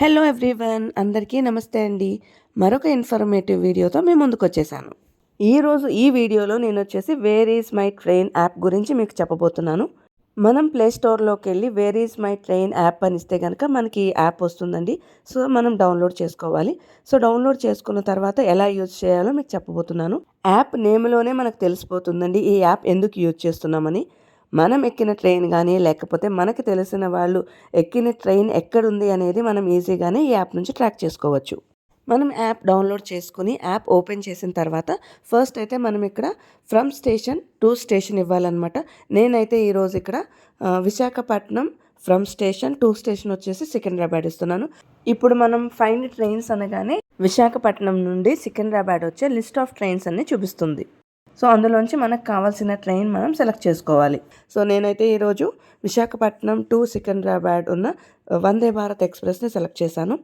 Hello everyone అందరికీ నమస్తే అండి. మరొక ఇన్ఫర్మేటివ్ వీడియోతో మేము ముందుకు వచ్చేసాను. ఈరోజు ఈ వీడియోలో నేను వచ్చేసి where is my train app గురించి మీకు చెప్పబోతున్నాను. మనం ప్లే స్టోర్లోకి వెళ్ళి where is my train app అని ఇస్తే కనుక మనకి యాప్ వస్తుందండి. సో మనం డౌన్లోడ్ చేసుకోవాలి. సో డౌన్లోడ్ చేసుకున్న తర్వాత ఎలా యూజ్ చేయాలో మీకు చెప్పబోతున్నాను. యాప్ నేమ్లోనే మనకు తెలిసిపోతుందండి. ఈ యాప్ ఎందుకు యూజ్ చేస్తున్నామని. మనం ఎక్కిన ట్రైన్ కానీ లేకపోతే మనకి తెలిసిన వాళ్ళు ఎక్కిన ట్రైన్ ఎక్కడుంది అనేది మనం ఈజీగానే ఈ యాప్ నుంచి ట్రాక్ చేసుకోవచ్చు. మనం యాప్ డౌన్లోడ్ చేసుకుని యాప్ ఓపెన్ చేసిన తర్వాత ఫస్ట్ అయితే మనం ఇక్కడ ఫ్రమ్ స్టేషన్ టు స్టేషన్ ఇవ్వాలన్నమాట. నేనైతే ఈరోజు ఇక్కడ Visakhapatnam from station to station వచ్చేసి సికింద్రాబాద్ ఇస్తున్నాను. ఇప్పుడు మనం ఫైన్ ట్రైన్స్ అనగానే విశాఖపట్నం నుండి సికింద్రాబాద్ వచ్చే లిస్ట్ ఆఫ్ ట్రైన్స్ అన్ని చూపిస్తుంది. సో అందులోంచి మనకు కావాల్సిన ట్రైన్ మనం సెలెక్ట్ చేసుకోవాలి. సో నేనైతే ఈరోజు విశాఖపట్నం టు సికింద్రాబాద్ ఉన్న వందే భారత్ ఎక్స్ప్రెస్ని సెలెక్ట్ చేశాను.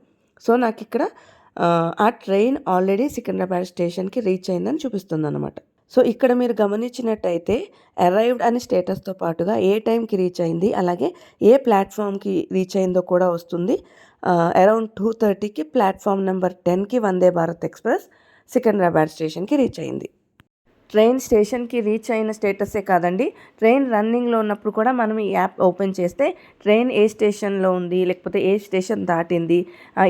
సో నాకు ఇక్కడ ఆ ట్రైన్ ఆల్రెడీ సికింద్రాబాద్ స్టేషన్కి రీచ్ అయిందని చూపిస్తుంది అనమాట సో ఇక్కడ మీరు గమనించినట్టయితే అరైవ్డ్ అనే స్టేటస్తో పాటుగా ఏ టైంకి రీచ్ అయింది అలాగే ఏ ప్లాట్ఫామ్కి రీచ్ అయిందో కూడా వస్తుంది. అరౌండ్ టూ థర్టీకి ప్లాట్ఫామ్ నెంబర్ టెన్కి వందే భారత్ ఎక్స్ప్రెస్ సికింద్రాబాద్ స్టేషన్కి రీచ్ అయింది. ట్రైన్ స్టేషన్కి రీచ్ అయిన స్టేటసే కాదండి. ట్రైన్ రన్నింగ్లో ఉన్నప్పుడు కూడా మనం ఈ యాప్ ఓపెన్ చేస్తే ట్రైన్ ఏ స్టేషన్లో ఉంది లేకపోతే ఏ స్టేషన్ దాటింది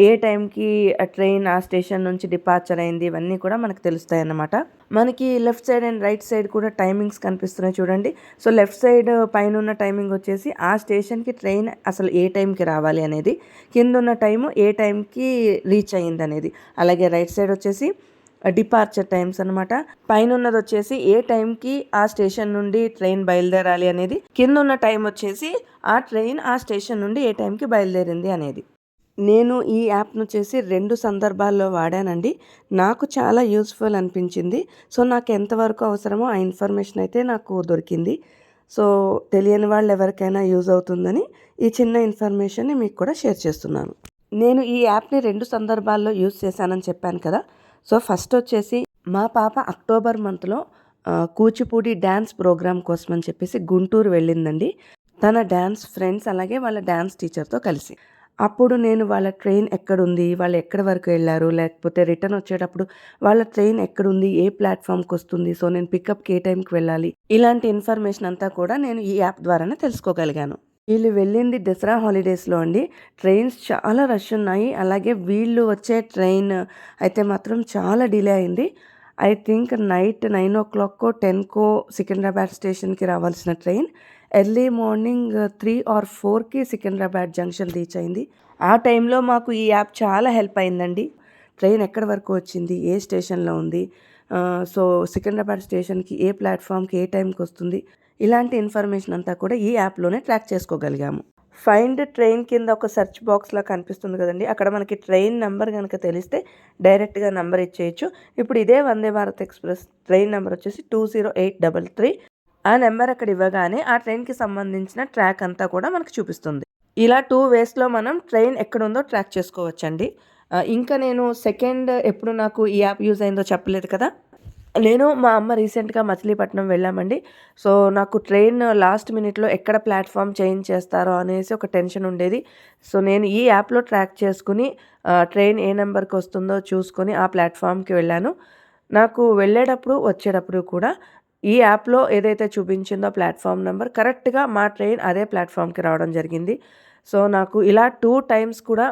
ఏ టైంకి ట్రైన్ ఆ స్టేషన్ నుంచి డిపార్చర్ అయింది ఇవన్నీ కూడా మనకు తెలుస్తాయి అన్నమాట. మనకి left side and right side కూడా టైమింగ్స్ కనిపిస్తున్నాయి చూడండి. సో లెఫ్ట్ సైడ్ పైన ఉన్న టైమింగ్ వచ్చేసి ఆ స్టేషన్కి ట్రైన్ అసలు ఏ టైంకి రావాలి అనేది కింద ఉన్న టైము ఏ టైంకి రీచ్ అయ్యింది అనేది అలాగే రైట్ సైడ్ వచ్చేసి డిపార్చర్ టైమ్స్ అనమాట పైన ఉన్నది వచ్చేసి ఏ టైంకి ఆ స్టేషన్ నుండి ట్రైన్ బయలుదేరాలి అనేది కింద ఉన్న టైం వచ్చేసి ఆ ట్రైన్ ఆ స్టేషన్ నుండి ఏ టైంకి బయలుదేరింది అనేది. నేను ఈ యాప్ను చేసి రెండు సందర్భాల్లో వాడానండి. నాకు చాలా యూస్ఫుల్ అనిపించింది. సో నాకు ఎంతవరకు అవసరమో ఆ ఇన్ఫర్మేషన్ అయితే నాకు దొరికింది. సో తెలియని వాళ్ళు ఎవరికైనా యూజ్ అవుతుందని ఈ చిన్న ఇన్ఫర్మేషన్ని మీకు కూడా షేర్ చేస్తున్నాను. నేను ఈ యాప్ని రెండు సందర్భాల్లో యూజ్ చేశానని చెప్పాను కదా. సో ఫస్ట్ వచ్చేసి మా పాప అక్టోబర్ మంత్లో కూచిపూడి డ్యాన్స్ ప్రోగ్రామ్ కోసం అని చెప్పేసి గుంటూరు వెళ్ళిందండి. తన డ్యాన్స్ ఫ్రెండ్స్ అలాగే వాళ్ళ డ్యాన్స్ టీచర్తో కలిసి. అప్పుడు నేను వాళ్ళ ట్రైన్ ఎక్కడుంది వాళ్ళు ఎక్కడి వరకు వెళ్ళారు లేకపోతే రిటర్న్ వచ్చేటప్పుడు వాళ్ళ ట్రైన్ ఎక్కడుంది ఏ ప్లాట్ఫామ్కి వస్తుంది సో నేను పికప్కి ఏ టైంకి వెళ్ళాలి ఇలాంటి ఇన్ఫర్మేషన్ అంతా కూడా నేను ఈ యాప్ ద్వారానే తెలుసుకోగలిగాను. వీళ్ళు వెళ్ళింది దసరా హాలిడేస్లో అండి. ట్రైన్స్ చాలా రష్ ఉన్నాయి. అలాగే వీళ్ళు వచ్చే ట్రైన్ అయితే మాత్రం చాలా డిలే అయింది. ఐ థింక్ నైట్ నైన్ ఓ క్లాక్కో టెన్కో సికింద్రాబాద్ స్టేషన్కి రావాల్సిన train. Early morning three or ఫోర్కి సికింద్రాబాద్ జంక్షన్ రీచ్ అయింది. ఆ టైంలో మాకు ఈ యాప్ చాలా హెల్ప్ అయిందండి. ట్రైన్ ఎక్కడి వరకు వచ్చింది? ఏ స్టేషన్లో ఉంది? సో సికింద్రాబాద్ స్టేషన్కి ఏ ప్లాట్ఫామ్కి ఏ టైంకి వస్తుంది? ఇలాంటి ఇన్ఫర్మేషన్ అంతా కూడా ఈ యాప్లోనే ట్రాక్ చేసుకోగలిగాము. ఫైండ్ ట్రైన్ కింద ఒక సెర్చ్ బాక్స్లా కనిపిస్తుంది కదండి. అక్కడ మనకి ట్రైన్ నెంబర్ కనుక తెలిస్తే డైరెక్ట్గా నెంబర్ ఇచ్చేయచ్చు. ఇప్పుడు ఇదే Vande Bharat express train number వచ్చేసి two zero eight double three. ఆ నెంబర్ అక్కడ ఇవ్వగానే ఆ ట్రైన్కి సంబంధించిన ట్రాక్ అంతా కూడా మనకు చూపిస్తుంది. ఇలా టూ వేస్లో మనం ట్రైన్ ఎక్కడుందో ట్రాక్ చేసుకోవచ్చండి. ఇంకా నేను సెకండ్ ఎప్పుడు నాకు ఈ యాప్ యూజ్ అయిందో చెప్పలేదు కదా? నేను మా అమ్మ రీసెంట్గా మచిలీపట్నం వెళ్ళామండి. సో నాకు ట్రైన్ లాస్ట్ మినిట్లో ఎక్కడ ప్లాట్ఫామ్ చేంజ్ చేస్తారో అనేసి ఒక టెన్షన్ ఉండేది. సో నేను ఈ యాప్లో ట్రాక్ చేసుకుని ట్రైన్ ఏ నెంబర్కి వస్తుందో చూసుకొని ఆ ప్లాట్ఫామ్కి వెళ్ళాను. నాకు వెళ్ళేటప్పుడు వచ్చేటప్పుడు కూడా ఈ యాప్లో ఏదైతే చూపించిందో ప్లాట్ఫామ్ నెంబర్ కరెక్ట్గా మా ట్రైన్ అదే ప్లాట్ఫామ్కి రావడం జరిగింది. సో నాకు ఇలా టూ టైమ్స్ కూడా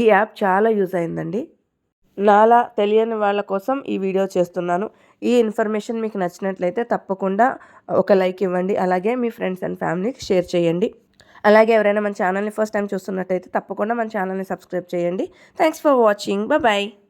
ఈ యాప్ చాలా యూజ్ అయిందండి. నాలా తెలియని వాళ్ళ కోసం ఈ వీడియో చేస్తున్నాను. ఈ ఇన్ఫర్మేషన్ మీకు నచ్చినట్లయితే తప్పకుండా ఒక లైక్ ఇవ్వండి. అలాగే మీ ఫ్రెండ్స్ అండ్ ఫ్యామిలీకి షేర్ చేయండి. అలాగే ఎవరైనా మన ఛానల్ని ఫస్ట్ టైం చూస్తున్నట్టయితే తప్పకుండా మన ఛానల్ని సబ్స్క్రైబ్ చేయండి. Thanks for watching bye